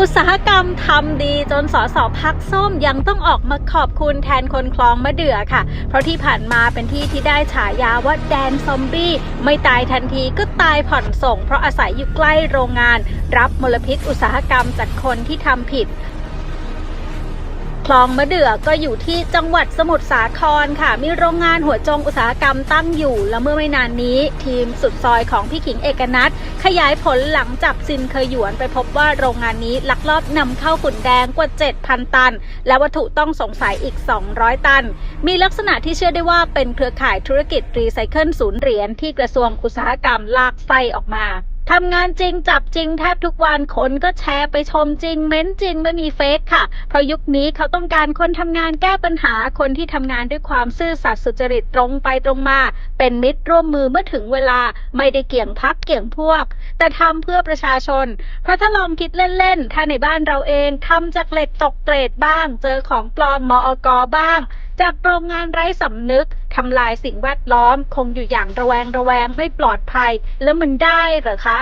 อุตสาหกรรมทำดีจนสสพักส้มยังต้องออกมาขอบคุณแทนคนคลองมะเดื่อค่ะ เพราะที่ผ่านมาเป็นที่ที่ได้ฉายาว่าแดนซอมบี้ไม่ตายทันทีก็ตายผ่อนส่ง เพราะอาศัยอยู่ใกล้โรงงาน รับมลพิษอุตสาหกรรมจากคนที่ทำผิด ลองมะเดื่อก็อยู่ที่จังหวัดสมุทรสาครค่ะ มีโรงงานหัวจงอุตสาหกรรมตั้งอยู่ และเมื่อไม่นานนี้ ทีมสุดซอยของพี่ขิงเอกนัทขยายผลหลังจับซินเคยหยวนไปพบว่าโรงงานนี้ลักลอบนำเข้าฝุ่นแดงกว่า 7,000 ตัน และวัตถุต้องสงสัยอีก 200 ตัน มีลักษณะที่เชื่อได้ว่าเป็นเครือข่ายธุรกิจรีไซเคิลศูนย์เหรียญที่กระทรวงอุตสาหกรรมลากไส้ออกมา ทำงานจริงจับจริงแทบทุกวันคนก็แชร์ไปชมจริง เม้นจริงไม่มีเฟกค่ะ เพราะยุคนี้เขาต้องการคนทำงานแก้ปัญหาคนที่ทำงานด้วยความซื่อสัตย์สุจริตตรงไปตรงมา เป็นมิตรร่วมมือเมื่อถึงเวลาไม่ได้เกี่ยงพักเกี่ยงพวก แต่ทำเพื่อประชาชน เพราะถ้าลองคิดเล่นๆถ้าในบ้านเราเองทำจากเหล็กตกเกรดบ้าง เจอของปลอมมอกบ้าง จากโรงงานไร้สำนึก ทำลายสิ่งแวดล้อม คงอยู่อย่างระแวงระแวงไม่ปลอดภัย แล้วมันได้เหรอคะ